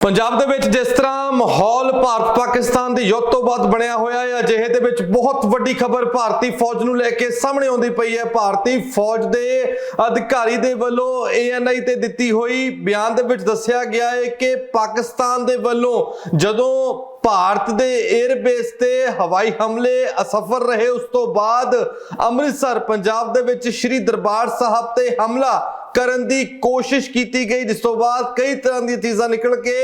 ਪੰਜਾਬ ਦੇ ਵਿੱਚ ਜਿਸ ਤਰ੍ਹਾਂ ਮਾਹੌਲ ਭਾਰਤ ਪਾਕਿਸਤਾਨ ਦੀ ਯੁੱਧ ਤੋਂ ਬਾਅਦ ਬਣਿਆ ਹੋਇਆ ਹੈ, ਅਜਿਹੇ ਦੇ ਵਿੱਚ ਬਹੁਤ ਵੱਡੀ ਖਬਰ ਭਾਰਤੀ ਫੌਜ ਨੂੰ ਲੈ ਕੇ ਸਾਹਮਣੇ ਆਉਂਦੀ ਪਈ ਹੈ। ਭਾਰਤੀ ਫੌਜ ਦੇ ਅਧਿਕਾਰੀ ਦੇ ਵੱਲੋਂ ਏਐਨਆਈ ਤੇ ਦਿੱਤੀ ਹੋਈ ਬਿਆਨ ਦੇ ਵਿੱਚ ਦੱਸਿਆ ਗਿਆ ਹੈ ਕਿ ਪਾਕਿਸਤਾਨ ਦੇ ਵੱਲੋਂ ਜਦੋਂ ਭਾਰਤ ਦੇ 에ਅਰਬੇਸ ਤੇ ਹਵਾਈ ਹਮਲੇ ਅਸਫਲ ਰਹੇ, ਉਸ ਤੋਂ ਬਾਅਦ ਅੰਮ੍ਰਿਤਸਰ, ਪੰਜਾਬ ਦੇ ਵਿੱਚ ਸ੍ਰੀ ਦਰਬਾਰ ਸਾਹਿਬ ਤੇ ਹਮਲਾ ਕਰਨ ਦੀ ਕੋਸ਼ਿਸ਼ ਕੀਤੀ ਗਈ, ਜਿਸ ਤੋਂ ਬਾਅਦ ਕਈ ਤਰ੍ਹਾਂ ਦੀਆਂ ਚੀਜ਼ਾਂ ਨਿਕਲ ਕੇ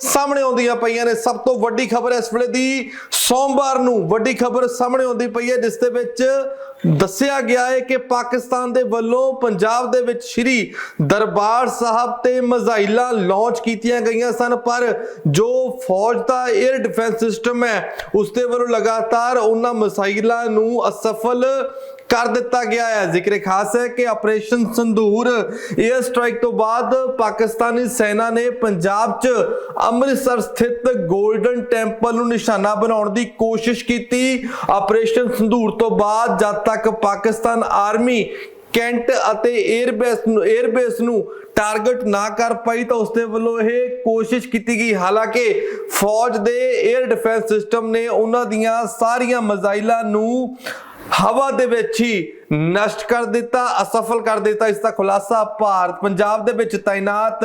ਸਾਹਮਣੇ ਆਉਂਦੀਆਂ ਪਈਆਂ ਨੇ। ਸਭ ਤੋਂ ਵੱਡੀ ਖਬਰ ਇਸ ਵੇਲੇ ਦੀ ਸੋਮਵਾਰ ਨੂੰ ਵੱਡੀ ਖਬਰ ਸਾਹਮਣੇ ਆਉਂਦੀ ਪਈ ਹੈ, ਜਿਸ ਦੇ ਵਿੱਚ ਦੱਸਿਆ ਗਿਆ ਹੈ ਕਿ ਪਾਕਿਸਤਾਨ ਦੇ ਵੱਲੋਂ ਪੰਜਾਬ ਦੇ ਵਿੱਚ ਸ਼੍ਰੀ ਦਰਬਾਰ ਸਾਹਿਬ ਤੇ ਮਜ਼ਾਇਲਾਂ ਲਾਂਚ ਕੀਤੀਆਂ ਗਈਆਂ ਸਨ, ਪਰ ਜੋ ਫੌਜ ਦਾ 에ਅਰ ਡਿਫੈਂਸ ਸਿਸਟਮ ਹੈ ਉਸ ਦੇ ਵੱਲੋਂ ਲਗਾਤਾਰ ਉਹਨਾਂ ਮਜ਼ਾਈਲਾਂ ਨੂੰ ਅਸਫਲ ਕਰ ਦਿੱਤਾ ਗਿਆ ਹੈ। ਜ਼ਿਕਰ ਖਾਸ ਹੈ ਕਿ ਆਪਰੇਸ਼ਨ ਸੰਧੂਰ 에ਅਰ ਸਟ੍ਰਾਈਕ ਤੋਂ ਬਾਅਦ ਪਾਕਿਸਤਾਨੀ ਸੈਨਾ ਨੇ ਪੰਜਾਬ 'ਚ ਅੰਮ੍ਰਿਤਸਰ ਸਥਿਤ 골ਡਨ ਟੈਂਪਲ ਨੂੰ ਨਿਸ਼ਾਨਾ ਬਣਾਉਣ ਦੀ ਕੋਸ਼ਿਸ਼ ਕੀਤੀ। ਆਪਰੇਸ਼ਨ ਸੰਧੂਰ ਤੋਂ ਬਾਅਦ ਜਦ ਤੱਕ ਪਾਕਿਸਤਾਨ ਆਰਮੀ ਕੈਂਟ ਅਤੇ 에ਅਰਬੇਸ ਨੂੰ 에ਅਰਬੇਸ ਨੂੰ ਟਾਰਗੇਟ ਨਾ ਕਰ ਪਾਈ ਤਾਂ ਉਸਦੇ ਵੱਲੋਂ ਇਹ ਕੋਸ਼ਿਸ਼ ਕੀਤੀ ਗਈ। ਹਾਲਾਂਕਿ ਫੌਜ ਦੇ 에ਅਰ ਡਿਫੈਂਸ ਸਿਸਟਮ ਨੇ ਉਹਨਾਂ ਦੀਆਂ ਸਾਰੀਆਂ ਮਜ਼ਾਈਲਾਂ ਨੂੰ ਹਵਾ ਦੇ ਵਿੱਚ ਹੀ ਨਸ਼ਟ ਕਰ ਦਿੱਤਾ, ਅਸਫਲ ਕਰ ਦਿੱਤਾ। ਇਸ ਦਾ ਖੁਲਾਸਾ ਭਾਰਤ, ਪੰਜਾਬ ਦੇ ਵਿੱਚ ਤਾਇਨਾਤ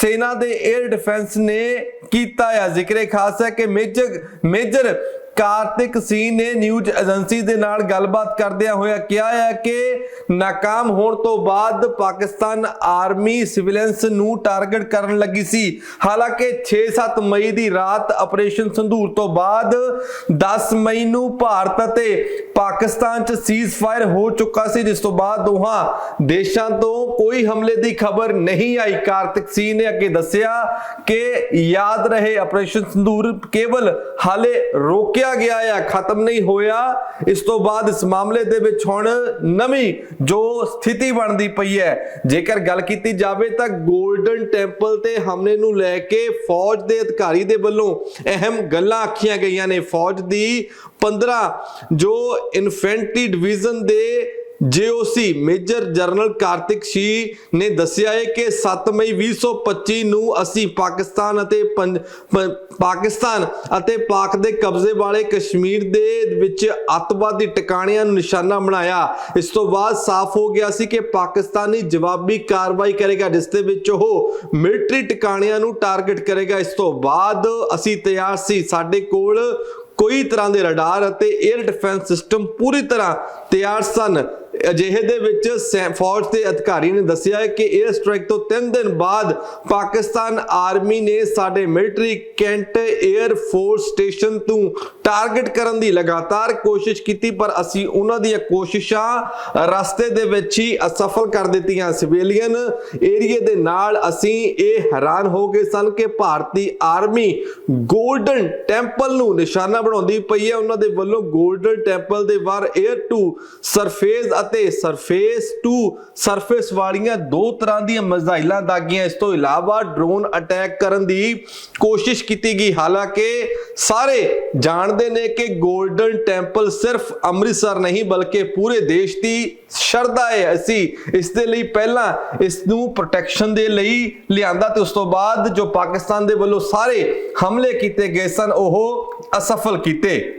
ਸੈਨਾ ਦੇ 에ਅਰ ਡਿਫੈਂਸ ਨੇ ਕੀਤਾ ਹੈ ਜ਼ਿਕਰੇ ਖਾਸ ਹੈ ਕਿ ਮੇਜਰ ਮੇਜਰ ਕਾਰਤਿਕ ਸਿੰਘ ਨੇ ਨਿਊਜ਼ ਏਜੰਸੀ ਦੇ ਨਾਲ ਗੱਲਬਾਤ ਕਰਦਿਆਂ ਹੋਇਆ ਕਿਹਾ ਹੈ ਕਿ ਨਾਕਾਮ ਹੋਣ ਤੋਂ ਬਾਅਦ ਪਾਕਿਸਤਾਨ ਆਰਮੀ ਸਿਵਿਲੀਅਨਸ ਨੂੰ ਟਾਰਗੇਟ ਕਰਨ ਲੱਗੀ ਸੀ। ਹਾਲਾਂਕਿ 6-7 ਮਈ ਦੀ ਰਾਤ ਆਪਰੇਸ਼ਨ ਸੰਧੂਰ ਤੋਂ ਬਾਅਦ 10 ਮਈ ਨੂੰ ਭਾਰਤ ਅਤੇ ਪਾਕਿਸਤਾਨ 'ਚ ਸੀਜ਼ ਫਾਇਰ ਹੋ ਚੁੱਕਾ ਸੀ, ਜਿਸ ਤੋਂ ਬਾਅਦ ਦੋਹਾਂ ਦੇਸ਼ਾਂ ਤੋਂ ਕੋਈ ਹਮਲੇ ਦੀ ਖਬਰ ਨਹੀਂ ਆਈ। ਕਾਰਤਿਕ ਸਿੰਘ ਨੇ ਅੱਗੇ ਦੱਸਿਆ ਕਿ ਯਾਦ ਰਹੇ, ਆਪਰੇਸ਼ਨ ਸੰਧੂਰ ਕੇਵਲ ਹਾਲੇ ਰੋਕਿਆ ਗਿਆ ਹੈ ਖਤਮ ਨਹੀਂ ਹੋਇਆ। ਇਸ ਤੋਂ ਬਾਅਦ ਇਸ ਮਾਮਲੇ ਦੇ ਵਿੱਚ ਹੁਣ ਨਵੀਂ ਜੋ ਸਥਿਤੀ ਬਣਦੀ ਪਈ ਹੈ, ਜੇਕਰ ਗੱਲ ਕੀਤੀ ਜਾਵੇ ਤਾਂ 골ਡਨ ਟੈਂਪਲ ਤੇ ਹਮਲੇ ਨੂੰ ਲੈ ਕੇ ਫੌਜ ਦੇ ਅਧਿਕਾਰੀ ਦੇ ਵੱਲੋਂ ਅਹਿਮ ਗੱਲਾਂ ਆਖੀਆਂ ਗਈਆਂ ਨੇ। ਫੌਜ ਦੀ 15 ਜੋ ਇਨਫੈਂਟਰੀ ਡਿਵੀਜ਼ਨ ਦੇ ਜੀਓਸੀ ਮੇਜਰ ਜਨਰਲ ਕਾਰਤਿਕ ਸ਼ੀ ਨੇ ਦੱਸਿਆ ਹੈ ਕਿ 7 ਮਈ 2025 ਨੂੰ ਅਸੀਂ ਪਾਕਿਸਤਾਨ ਅਤੇ ਪੰਜ- ਪ- ਪਾਕਿਸਤਾਨ ਅਤੇ ਪਾਕ ਦੇ ਕਬਜ਼ੇ ਵਾਲੇ ਕਸ਼ਮੀਰ ਦੇ ਵਿੱਚ ਅੱਤਵਾਦੀ ਟਿਕਾਣਿਆਂ ਨੂੰ ਨਿਸ਼ਾਨਾ ਬਣਾਇਆ। ਇਸ ਤੋਂ ਬਾਅਦ ਸਾਫ਼ ਹੋ ਗਿਆ ਸੀ ਕਿ ਪਾਕਿਸਤਾਨੀ ਜਵਾਬੀ ਕਾਰਵਾਈ ਕਰੇਗਾ, ਜਿਸ ਦੇ ਵਿੱਚ ਉਹ ਮਿਲਟਰੀ ਟਿਕਾਣਿਆਂ ਨੂੰ ਟਾਰਗੇਟ ਕਰੇਗਾ। ਇਸ ਤੋਂ ਬਾਅਦ ਅਸੀਂ ਤਿਆਰ ਸੀ। ਸਾਡੇ ਕੋਲ ਕੋਈ ਤਰ੍ਹਾਂ ਦੇ ਰਡਾਰ ਅਤੇ 에ਅਰ ਡਿਫੈਂਸ ਸਿਸਟਮ ਪੂਰੀ ਤਰ੍ਹਾਂ ਤਿਆਰ ਸਨ। ਅਜਿਹੇ ਦੇ ਵਿੱਚ ਫੌਜ ਦੇ ਅਧਿਕਾਰੀ ਨੇ ਦੱਸਿਆ ਹੈ ਕਿ 에ਅਰ ਸਟ੍ਰਾਈਕ ਤੋਂ 3 ਦਿਨ ਬਾਅਦ ਪਾਕਿਸਤਾਨ ਆਰਮੀ ਨੇ ਸਾਡੇ military cantt air force station ਤੋਂ ਟਾਰਗੇਟ ਕਰਨ ਦੀ ਲਗਾਤਾਰ ਕੋਸ਼ਿਸ਼ ਕੀਤੀ, ਪਰ ਅਸੀਂ ਉਹਨਾਂ ਦੀਆਂ ਕੋਸ਼ਿਸ਼ਾਂ ਰਸਤੇ ਦੇ ਵਿੱਚ ਹੀ ਅਸਫਲ ਕਰ ਦਿੱਤੀਆਂ। ਸਿਵਿਲੀਅਨ ਏਰੀਏ ਦੇ ਨਾਲ ਅਸੀਂ ਇਹ ਹੈਰਾਨ ਹੋ ਗਏ ਸਨ ਕਿ ਭਾਰਤੀ ਆਰਮੀ ਗੋਲਡਨ ਟੈਂਪਲ ਨੂੰ ਨਿਸ਼ਾਨਾ ਬਣਾਉਂਦੀ ਪਈ ਹੈ। ਉਹਨਾਂ ਦੇ ਵੱਲੋਂ ਗੋਲਡਨ ਟੈਂਪਲ ਦੇ ਬਾਹਰ 에ਅਰ ਟੂ ਸਰਫੇਸ ਅਤੇ ਸਰਫੇਸ ਟੂ ਸਰਫੇਸ ਵਾਲੀਆਂ ਦੋ ਤਰ੍ਹਾਂ ਦੀਆਂ ਮਿਜ਼ਾਈਲਾਂ ਦਾਗੀਆਂ। ਇਸ ਤੋਂ ਇਲਾਵਾ ਡਰੋਨ ਅਟੈਕ ਕਰਨ ਦੀ ਕੋਸ਼ਿਸ਼ ਕੀਤੀ ਗਈ। ਹਾਲਾਂਕਿ ਸਾਰੇ ਜਾਣਦੇ ਨੇ ਕਿ 골ਡਨ ਟੈਂਪਲ ਸਿਰਫ ਅੰਮ੍ਰਿਤਸਰ ਨਹੀਂ, ਬਲਕਿ ਪੂਰੇ ਦੇਸ਼ ਦੀ ਸ਼ਰਧਾ ਹੈ। ਅਸੀਂ ਇਸ ਦੇ ਲਈ ਪਹਿਲਾਂ ਇਸ ਨੂੰ ਪ੍ਰੋਟੈਕਸ਼ਨ ਦੇ ਲਈ ਲਿਆਂਦਾ ਤੇ ਉਸ ਤੋਂ ਬਾਅਦ ਜੋ ਪਾਕਿਸਤਾਨ ਦੇ ਵੱਲੋਂ ਸਾਰੇ ਹਮਲੇ ਕੀਤੇ ਗਏ ਸਨ, ਉਹ ਅਸਫਲ ਕੀਤੇ।